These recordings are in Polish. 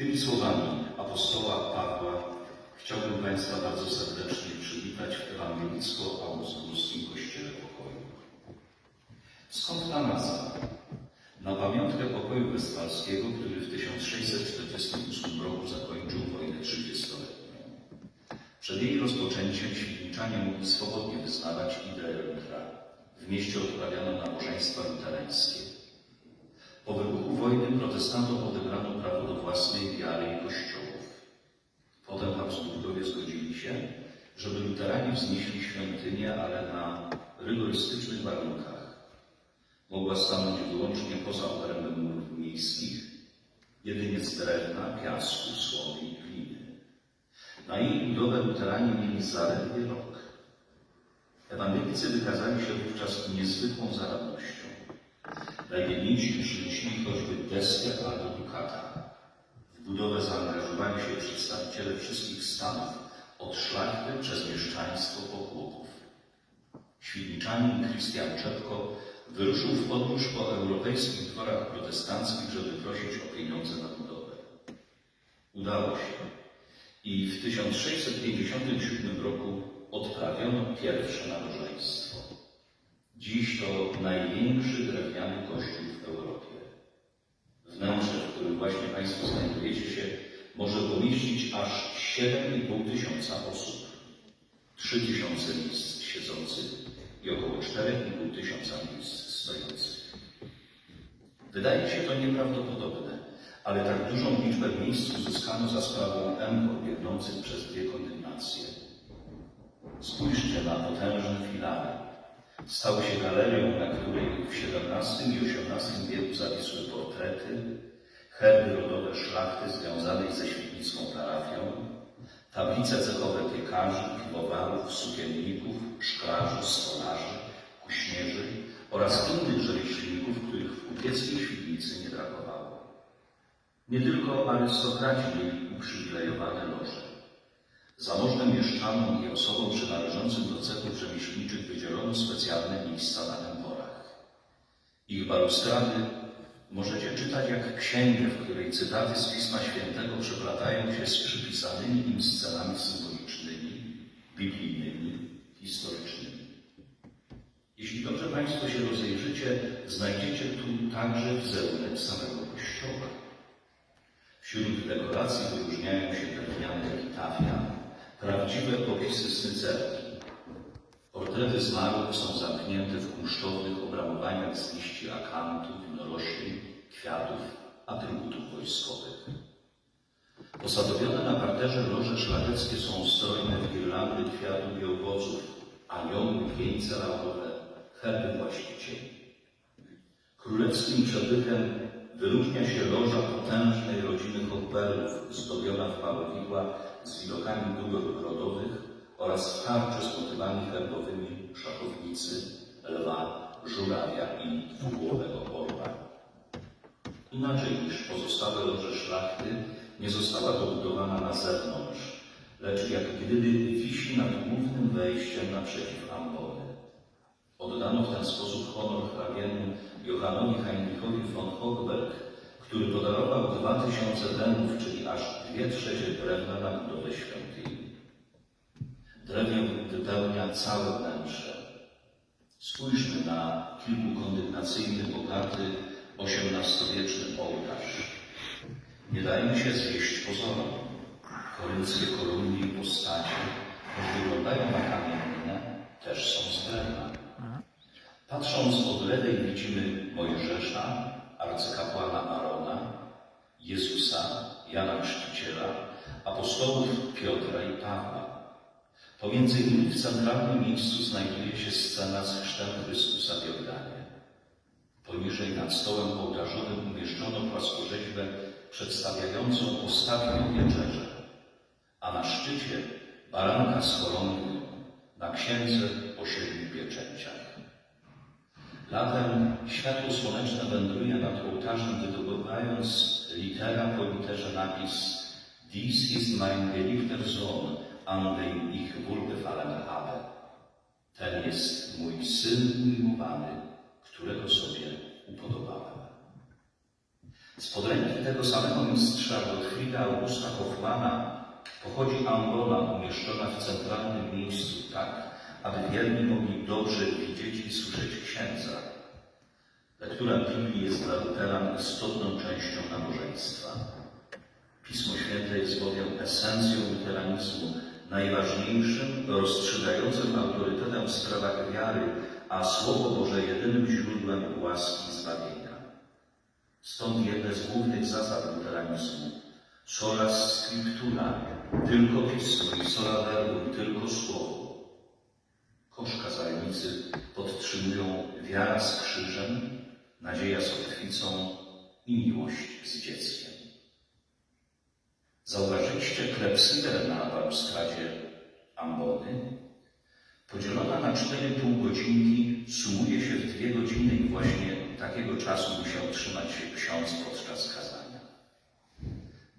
Tymi słowami apostoła Pawła chciałbym Państwa bardzo serdecznie przywitać w Ewangelicko-Augustowskim Kościele Pokoju. Skąd ta nazwa? Na pamiątkę pokoju westfalskiego, który w 1648 roku zakończył wojnę 30-letnią. Przed jej rozpoczęciem świdniczanie mogli swobodnie wyznawać ideę Lutra. W mieście odprawiano nabożeństwa luterańskie. Po wybuchu wojny protestantom odebrano prawo do własnej wiary i kościołów. Potem Habsburgowie zgodzili się, żeby luteranie wznieśli świątynię, ale na rygorystycznych warunkach. Mogła stanąć wyłącznie poza obrębem murów miejskich, jedynie z drewna, piasku, słomy i gliny. Na jej budowę luteranie mieli zaledwie rok. Ewangelicy wykazali się wówczas niezwykłą zaradnością. Najbiedniejsi przynosili choćby deskę albo dukata. W budowę zaangażowali się przedstawiciele wszystkich stanów, od szlachty przez mieszczaństwo po chłopów. Świdniczanin Krystian Czepko wyruszył w podróż po europejskich dworach protestanckich, żeby prosić o pieniądze na budowę. Udało się i w 1657 roku odprawiono pierwsze nabożeństwo. Dziś to największy drewniany kościół w Europie. Wnętrze, w którym właśnie Państwo znajdujecie się, może pomieścić aż 7,5 tysiąca osób, 3 tysiące miejsc siedzących i około 4,5 tysiąca miejsc stojących. Wydaje się to nieprawdopodobne, ale tak dużą liczbę miejsc uzyskano za sprawą empor biegnących przez dwie kondygnacji. Spójrzcie na potężne filary. Stały się galerią, na której w XVII i XVIII wieku zawisły portrety, herby rodowe szlachty związanej ze świdnicką parafią, tablice cechowe piekarzy, piwowarów, sukienników, szklarzy, stolarzy, kuśnierzy oraz innych rzemieślników, których w kupieckiej świdnicy nie brakowało. Nie tylko arystokraci mieli uprzywilejowane loże. Zamożnym mieszczanom i osobom przynależącym do cechów rzemieślniczych wydzielono specjalne miejsca na emporach. Ich balustrady możecie czytać jak księgę, w której cytaty z Pisma Świętego przeplatają się z przypisanymi im scenami symbolicznymi, biblijnymi, historycznymi. Jeśli dobrze Państwo się rozejrzycie, znajdziecie tu także wizerunek samego Kościoła. Wśród dekoracji wyróżniają się drewniane epitafia, prawdziwe popisy snycerki. Portrety zmarłych są zamknięte w kunsztownych obramowaniach z liści akantu, winorośli, kwiatów, atrybutów wojskowych. Posadowione na parterze loże szlacheckie są strojne w girlandy kwiatów i owoców, anioły, wieńce laurowe, herby właścicieli. Królewskim przebytem wyróżnia się loża potężnej rodziny Hopperów, zdobiona w malowidła z widokami dóbr ogrodowych oraz w tarczy z motywami herbowymi szachownicy, lwa, żurawia i dwugłowego orła. Inaczej niż pozostałe loże szlachty, nie została dobudowana na zewnątrz, lecz jak gdyby wisi nad głównym wejściem naprzeciw ambony. Oddano w ten sposób honor hrabiemu Johanowi Heinrichowi von Hochberg, który podarował dwa tysiące denów, czyli aż dwie trzecie drewna na budowę świątyni. Drewno wypełnia całe wnętrze. Spójrzmy na kilkukondygnacyjny, bogaty, XVIII-wieczny ołtarz. Nie dajmy się zwieść pozorom. Korynckie kolumny i postacie, choć wyglądają na kamienne, też są z drewna. Patrząc od lewej widzimy Mojżesza, arcykapłana Arona, Jezusa, Jana Chrzciciela, apostołów Piotra i Pawła. Pomiędzy nimi w centralnym miejscu znajduje się scena z chrztem Chrystusa w Jordanie. Poniżej nad stołem ołtarzowym umieszczono płaskorzeźbę przedstawiającą ostatnią wieczerzę, a na szczycie baranka z koroną na księdze o siedmiu pieczęciach. Latem światło słoneczne wędruje nad ołtarzem, wydobywając litera po literze napis Dies ist mein geliebter Sohn, an dem ich wohlgefallen habe. Ten jest mój syn umiłowany, którego sobie upodobałem. Spod ręki tego samego mistrza Gottfrieda Augusta Hoffmana pochodzi ambona umieszczona w centralnym miejscu tak, aby wierni mogli dobrze widzieć i słyszeć księdza. Lektura Biblii jest dla luteran istotną częścią nabożeństwa. Pismo Święte jest bowiem esencją luteranizmu, najważniejszym, rozstrzygającym autorytetem w sprawach wiary, a Słowo Boże jedynym źródłem łaski i zbawienia. Stąd jedne z głównych zasad luteranizmu. Sola scriptura, tylko Pismo i sola verbum, tylko Słowo. Podtrzymują wiara z krzyżem, nadzieja z kotwicą i miłość z dzieckiem. Zauważyliście klepsydę na balustradzie ambony? Podzielona na cztery półgodzinki sumuje się w dwie godziny i właśnie takiego czasu musiał trzymać się ksiądz podczas kazania.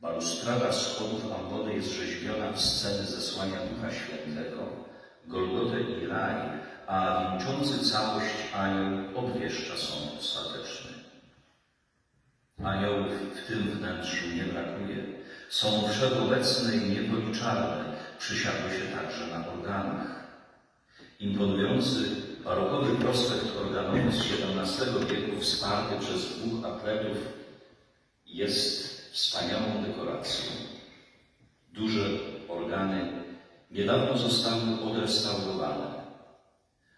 Balustrada schodów ambony jest rzeźbiona w sceny zesłania Ducha Świętego, Golgotę i raj, a wieńczący całość anioł obwieszcza sąd ostateczny. Aniołów w tym wnętrzu nie brakuje. Są wszechobecne i niepoliczalne, przysiadły się także na organach. Imponujący barokowy prospekt organowy z XVII wieku, wsparty przez dwóch atletów, jest wspaniałą dekoracją. Duże organy niedawno zostały odrestaurowane.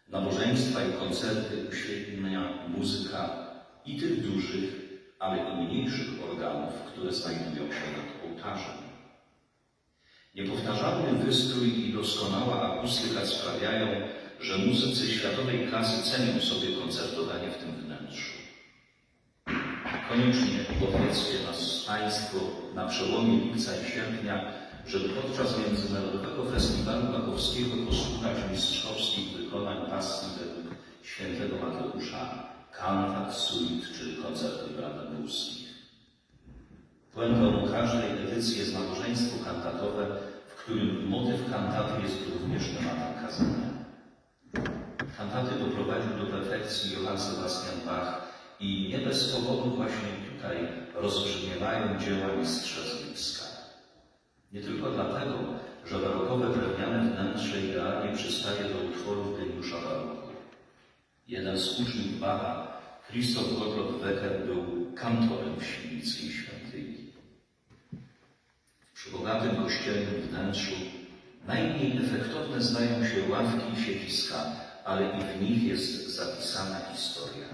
Nabożeństwa i koncerty uświetnia muzyka i tych dużych, ale i mniejszych organów, które znajdują się nad ołtarzem. Niepowtarzalny wystrój i doskonała akustyka sprawiają, że muzycy światowej klasy cenią sobie koncertowanie w tym wnętrzu. Koniecznie odwiedzcie nas Państwo na przełomie lipca i sierpnia, żeby podczas Międzynarodowego Puentą każdej edycji jest nabożeństwo kantatowe, w którym motyw kantaty jest również tematem kazania. Kantaty doprowadził do perfekcji Johann Sebastian Bach i nie bez powodu właśnie tutaj rozbrzmiewają dzieła mistrza z Lipska. Nie tylko dlatego, że barokowe drewniane wnętrze idealnie przystaje do utworów geniusza baroku. Jeden z uczniów Bacha, Christoph Gottlob Wecker, był kantorem w świdnickiej świątyni. W przybogatym kościelnym wnętrzu najmniej efektowne zdają się ławki i siedziska, ale i w nich jest zapisana historia.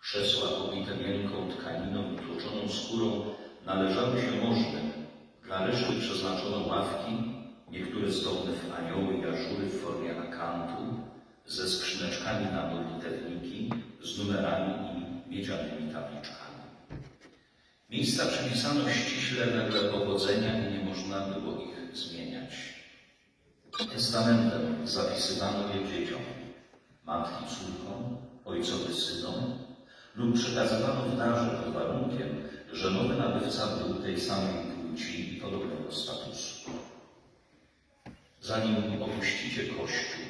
Krzesła obite miękką tkaniną i tłoczoną skórą należały się możnym, dla reszty przeznaczono ławki, niektóre zdobne w anioły i ażury w formie akantu, ze skrzyneczkami na modlitewniki, z numerami i miedzianymi tabliczkami. Miejsca przepisano ściśle wedle powodzenia i nie można było ich zmieniać. Testamentem zapisywano je dzieciom, matki córkom, ojcowi synom lub przekazywano w darze pod warunkiem, że nowy nabywca był tej samej płci i podobnego statusu. Zanim opuścicie Kościół,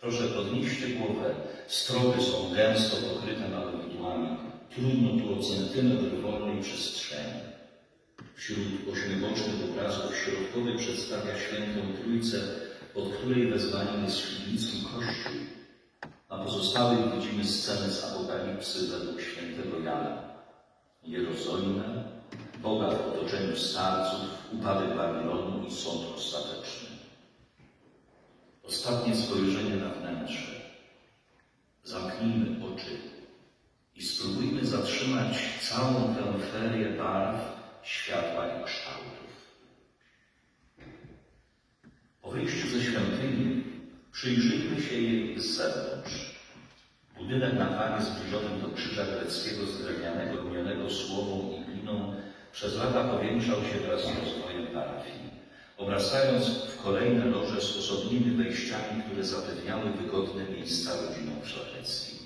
proszę podnieście głowę. Stroby są gęsto pokryte malowidłami. Trudno tu o centymetr wolnej przestrzeni. Wśród ośmiobocznych obrazów środkowy przedstawia świętą Trójcę, pod której wezwaniem jest świdnicki Kościół. Na pozostałych widzimy scenę z Apokalipsy według świętego Jana. Jerozolimę, Boga w otoczeniu starców, upadek Babilonu i sąd ostateczny. Ostatnie spojrzenie na wnętrze. Zamknijmy oczy i spróbujmy zatrzymać całą tę ferię barw, światła i kształtów. Po wyjściu ze świątyni przyjrzyjmy się jej z zewnątrz. Budynek na planie zbliżonym do krzyża greckiego z drewnianego, rumionego słomą i gliną przez lata powiększał się wraz z rozwojem parafii, obrastając w kolejne loże z osobnymi wejściami, które zapewniały wygodne miejsca rodzinom szlacheckim.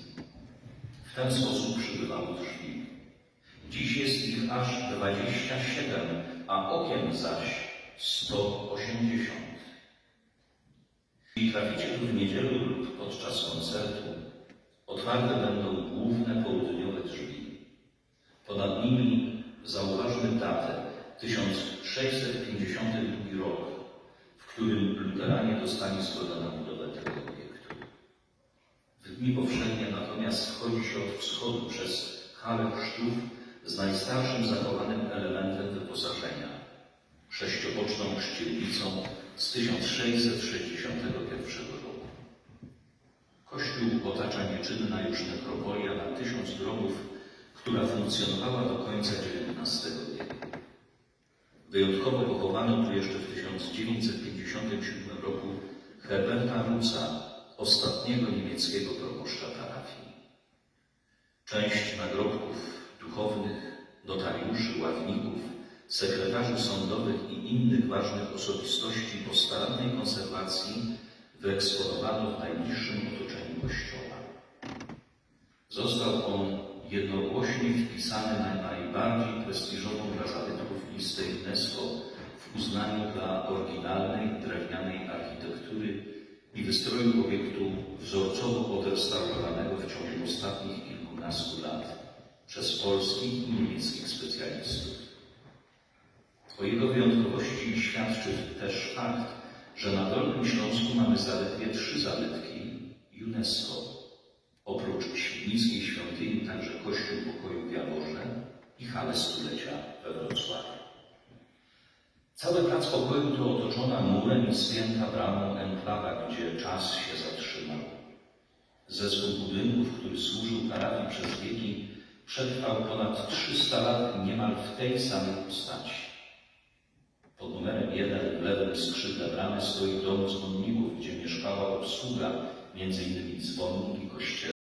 Ten sposób przybywało drzwi. Dziś jest ich aż 27, a okien zaś 180. Jeśli traficie tu w niedzielę lub podczas koncertu, otwarte będą główne południowe drzwi. Ponad nad nimi zauważmy datę 1652 rok, w którym luteranie dostali zgodę budowę tego dni powszednie natomiast wchodzi się od wschodu przez halę chrztów z najstarszym zachowanym elementem wyposażenia sześcioboczną chrzcielnicą z 1661 roku. Kościół otacza nieczynna już nekropolia na tysiąc grobów, która funkcjonowała do końca XIX wieku. Wyjątkowo pochowano tu jeszcze w 1957 roku Herberta Ruca, ostatniego niemieckiego proboszcza parafii. Część nagrobków duchownych, notariuszy, ławników, sekretarzy sądowych i innych ważnych osobistości po starannej konserwacji wyeksponowano w najbliższym otoczeniu kościoła. Został on jednogłośnie wpisany na najbardziej prestiżową dla zabytków listę UNESCO w uznaniu dla oryginalnej drewnianej architektury i wystroju obiektu wzorcowo odrestaurowanego w ciągu ostatnich kilkunastu lat przez polskich i niemieckich specjalistów. O jego wyjątkowości świadczy też fakt, że na Dolnym Śląsku mamy zaledwie trzy zabytki UNESCO. Oprócz Świdnickiej Świątyni także Kościół Pokoju w Jaworze i halę stulecia we Wrocławiu. Cały plac to otoczona murem i spięta bramą enklawa, gdzie czas się zatrzymał. Zespół budynków, który służył parafii przez wieki, przetrwał ponad 300 lat niemal w tej samej postaci. Pod numerem jeden w lewym skrzydle bramy stoi dom dzwonników, gdzie mieszkała obsługa, innymi dzwonnik i kościelny.